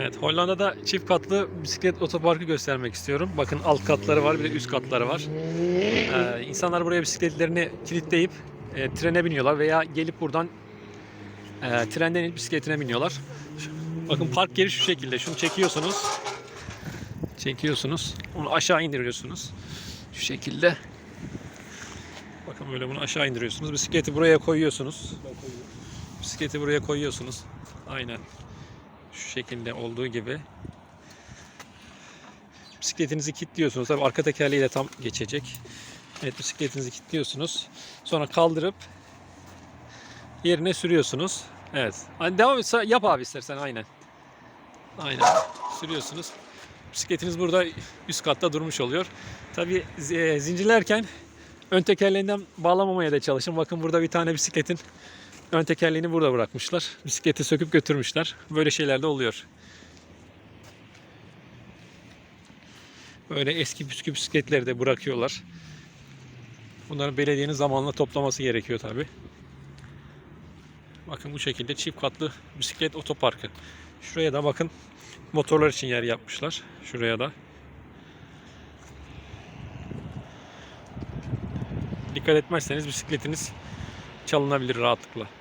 Evet, Hollanda'da çift katlı bisiklet otoparkı göstermek istiyorum. Bakın alt katları var, bir de üst katları var. Ee, insanlar buraya bisikletlerini kilitleyip e, trene biniyorlar veya gelip buradan e, trenden inip bisikletine biniyorlar. Bakın park yeri şu şekilde. Şunu çekiyorsunuz. Çekiyorsunuz. Onu aşağı indiriyorsunuz. Şu şekilde. Bakın böyle bunu aşağı indiriyorsunuz. Bisikleti buraya koyuyorsunuz. Bisikleti buraya koyuyorsunuz. Aynen. Şu şekilde olduğu gibi. Bisikletinizi kilitliyorsunuz. Tabii arka tekerleği de tam geçecek. Evet bisikletinizi kilitliyorsunuz. Sonra kaldırıp yerine sürüyorsunuz. Evet. Hani devam et. Yap abi istersen aynen. Aynen. Sürüyorsunuz. Bisikletiniz burada üst katta durmuş oluyor. Tabii zi- e, zincirlerken ön tekerleğinden bağlamamaya da çalışın. Bakın burada bir tane bisikletin ön tekerleğini burada bırakmışlar. Bisikleti söküp götürmüşler. Böyle şeyler de oluyor. Böyle eski püskü bisikletleri de bırakıyorlar. Bunları belediyenin zamanla toplaması gerekiyor tabi. Bakın bu şekilde çift katlı bisiklet otoparkı. Şuraya da bakın motorlar için yer yapmışlar. Şuraya da. Dikkat etmezseniz bisikletiniz çalınabilir rahatlıkla.